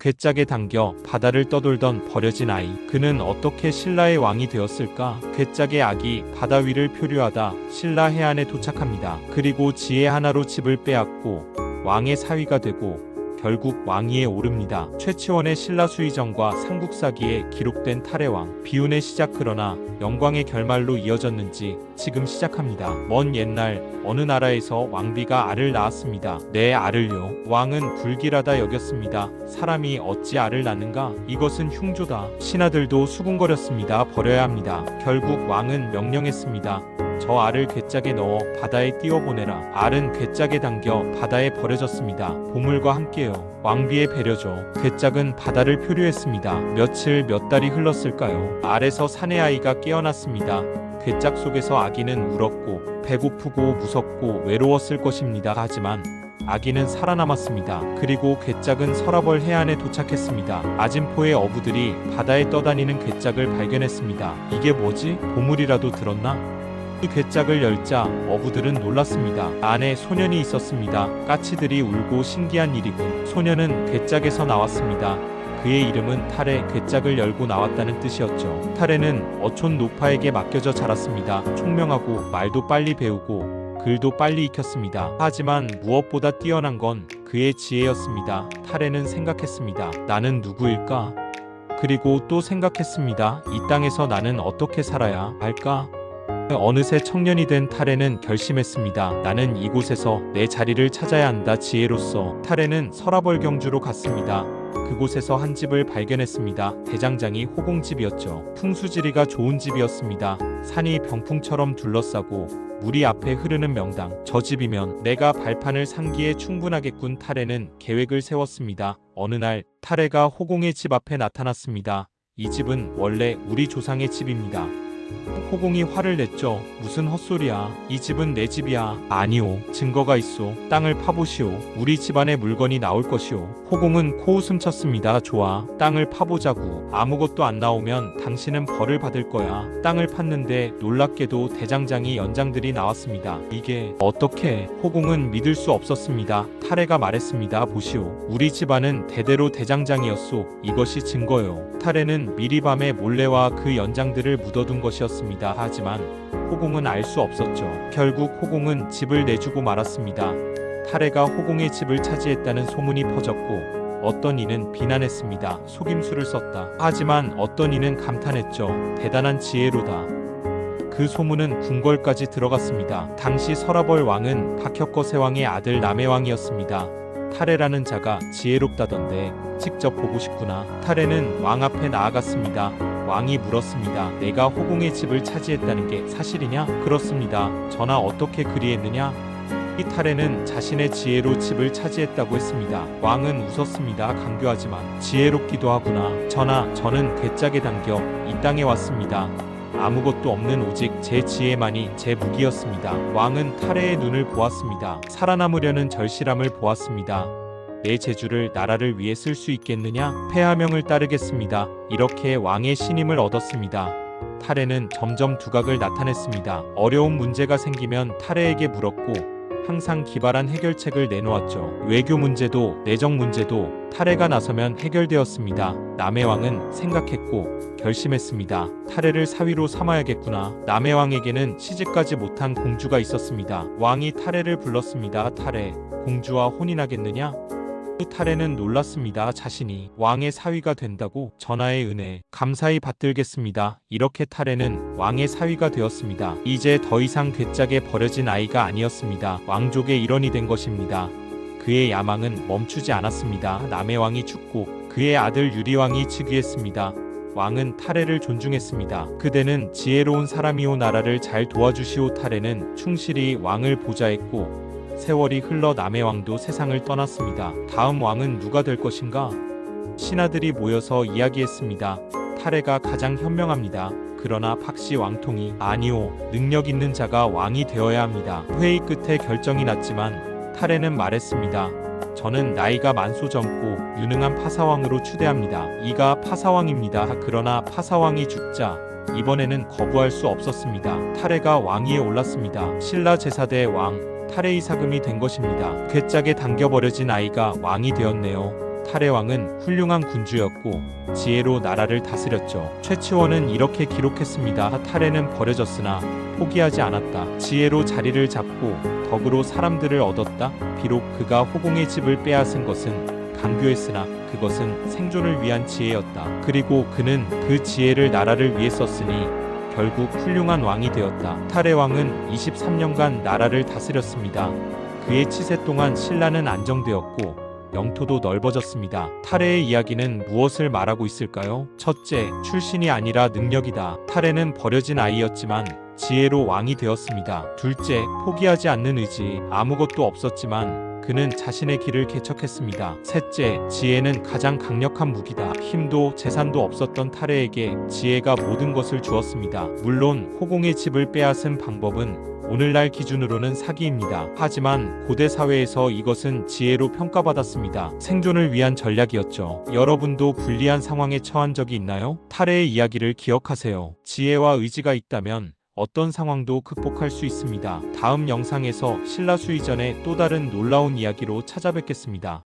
괴짝에 당겨 바다를 떠돌던 버려진 아이. 그는 어떻게 신라의 왕이 되었을까? 괴짝의 아기 바다 위를 표류하다 신라 해안에 도착합니다. 그리고 지혜 하나로 집을 빼앗고 왕의 사위가 되고 결국 왕위에 오릅니다. 최치원의 신라 수의정과 삼국사기에 기록된 탈해왕 비운의 시작 그러나 영광의 결말로 이어졌는지 지금 시작합니다. 먼 옛날 어느 나라에서 왕비가 알을 낳았습니다. 내 알을요. 왕은 불길하다 여겼습니다. 사람이 어찌 알을 낳는가? 이것은 흉조다. 신하들도 수군거렸습니다. 버려야 합니다. 결국 왕은 명령했습니다. 저 알을 괴짝에 넣어 바다에 띄워보내라. 알은 괴짝에 담겨 바다에 버려졌습니다. 보물과 함께요. 왕비의 배려죠. 괴짝은 바다를 표류했습니다. 며칠 몇 달이 흘렀을까요? 알에서 사내 아이가 깨어났습니다. 괴짝 속에서 아기는 울었고 배고프고 무섭고 외로웠을 것입니다. 하지만 아기는 살아남았습니다. 그리고 괴짝은 서라벌 해안에 도착했습니다. 아진포의 어부들이 바다에 떠다니는 괴짝을 발견했습니다. 이게 뭐지? 보물이라도 들었나? 이 괴짝을 열자 어부들은 놀랐습니다. 안에 소년이 있었습니다. 까치들이 울고 신기한 일이군. 소년은 괴짝에서 나왔습니다. 그의 이름은 탈의 괴짝을 열고 나왔다는 뜻이었죠. 탈의는 어촌 노파에게 맡겨져 자랐습니다. 총명하고 말도 빨리 배우고 글도 빨리 익혔습니다. 하지만 무엇보다 뛰어난 건 그의 지혜였습니다. 탈의는 생각했습니다. 나는 누구일까? 그리고 또 생각했습니다. 이 땅에서 나는 어떻게 살아야 할까? 어느새 청년이 된 탈에는 결심했습니다. 나는 이곳에서 내 자리를 찾아야 한다. 지혜로서 탈에는 서라벌 경주로 갔습니다. 그곳에서 한 집을 발견했습니다. 대장장이 호공집이었죠. 풍수지리가 좋은 집이었습니다. 산이 병풍처럼 둘러싸고 물이 앞에 흐르는 명당. 저 집이면 내가 발판을 삼기에 충분하겠군. 탈에는 계획을 세웠습니다. 어느 날 탈에가 호공의 집 앞에 나타났습니다. 이 집은 원래 우리 조상의 집입니다. 호공이 화를 냈죠. 무슨 헛소리야. 이 집은 내 집이야. 아니오. 증거가 있소. 땅을 파보시오. 우리 집안의 물건이 나올 것이오. 호공은 코웃음 쳤습니다. 좋아. 땅을 파보자고. 아무것도 안 나오면 당신은 벌을 받을 거야. 땅을 팠는데 놀랍게도 대장장이 연장들이 나왔습니다. 이게 어떻게? 호공은 믿을 수 없었습니다. 탈해가 말했습니다. 보시오. 우리 집안은 대대로 대장장이었소. 이것이 증거요. 탈해는 미리 밤에 몰래와 그 연장들을 묻어둔 것이 었습니다. 하지만 호공은 알 수 없었죠. 결국 호공은 집을 내주고 말았습니다. 탈해가 호공의 집을 차지했다는 소문이 퍼졌고 어떤 이는 비난했습니다. 속임수를 썼다. 하지만 어떤 이는 감탄했죠. 대단한 지혜로다. 그 소문은 궁궐까지 들어갔습니다. 당시 서라벌 왕은 박혁거 세왕의 아들 남해왕이었습니다. 탈해라는 자가 지혜롭다던데 직접 보고 싶구나. 탈해는 왕 앞에 나아갔습니다. 왕이 물었습니다. 내가 호공의 집을 차지했다는 게 사실이냐? 그렇습니다. 전하 어떻게 그리했느냐? 이 탈해는 자신의 지혜로 집을 차지했다고 했습니다. 왕은 웃었습니다. 강교하지만 지혜롭기도 하구나. 전하, 저는 괴짝에 담겨 이 땅에 왔습니다. 아무것도 없는 오직 제 지혜만이 제 무기였습니다. 왕은 탈해의 눈을 보았습니다. 살아남으려는 절실함을 보았습니다. 내 재주를 나라를 위해 쓸 수 있겠느냐? 폐하명을 따르겠습니다. 이렇게 왕의 신임을 얻었습니다. 탈해는 점점 두각을 나타냈습니다. 어려운 문제가 생기면 탈해에게 물었고 항상 기발한 해결책을 내놓았죠. 외교 문제도 내정 문제도 탈해가 나서면 해결되었습니다. 남해 왕은 생각했고 결심했습니다. 탈해를 사위로 삼아야겠구나. 남해 왕에게는 시집가지 못한 공주가 있었습니다. 왕이 탈해를 불렀습니다. 탈해, 공주와 혼인하겠느냐? 그 탈해는 놀랐습니다. 자신이 왕의 사위가 된다고 전하의 은혜 감사히 받들겠습니다. 이렇게 탈해는 왕의 사위가 되었습니다. 이제 더 이상 괴짝에 버려진 아이가 아니었습니다. 왕족의 일원이 된 것입니다. 그의 야망은 멈추지 않았습니다. 남의 왕이 죽고 그의 아들 유리왕이 즉위했습니다. 왕은 탈해를 존중했습니다. 그대는 지혜로운 사람이오 나라를 잘 도와주시오 탈해는 충실히 왕을 보좌했고 세월이 흘러 남의 왕도 세상을 떠났습니다. 다음 왕은 누가 될 것인가? 신하들이 모여서 이야기했습니다. 탈해가 가장 현명합니다. 그러나 박씨 왕통이 아니오 능력 있는 자가 왕이 되어야 합니다. 회의 끝에 결정이 났지만 탈해는 말했습니다. 저는 나이가 만소 젊고 유능한 파사왕으로 추대합니다. 이가 파사왕입니다. 그러나 파사왕이 죽자 이번에는 거부할 수 없었습니다. 탈해가 왕위에 올랐습니다. 신라 제사대 왕 탈해의 사금이 된 것입니다. 괴짝에 당겨버려진 아이가 왕이 되었네요. 탈해왕은 훌륭한 군주였고 지혜로 나라를 다스렸죠. 최치원은 이렇게 기록했습니다. 탈해는 버려졌으나 포기하지 않았다. 지혜로 자리를 잡고 덕으로 사람들을 얻었다. 비록 그가 호공의 집을 빼앗은 것은 강교했으나 그것은 생존을 위한 지혜였다. 그리고 그는 그 지혜를 나라를 위해 썼으니 결국 훌륭한 왕이 되었다. 탈의 왕은 23년간 나라를 다스렸습니다. 그의 치세 동안 신라는 안정되었고 영토도 넓어졌습니다. 탈해의 이야기는 무엇을 말하고 있을까요? 첫째, 출신이 아니라 능력이다. 탈해는 버려진 아이였지만 지혜로 왕이 되었습니다. 둘째, 포기하지 않는 의지. 아무것도 없었지만 그는 자신의 길을 개척했습니다. 셋째, 지혜는 가장 강력한 무기다. 힘도 재산도 없었던 탈해에게 지혜가 모든 것을 주었습니다. 물론 호공의 집을 빼앗은 방법은 오늘날 기준으로는 사기입니다. 하지만 고대 사회에서 이것은 지혜로 평가받았습니다. 생존을 위한 전략이었죠. 여러분도 불리한 상황에 처한 적이 있나요? 탈해의 이야기를 기억하세요. 지혜와 의지가 있다면 어떤 상황도 극복할 수 있습니다. 다음 영상에서 신라 수의전의 또 다른 놀라운 이야기로 찾아뵙겠습니다.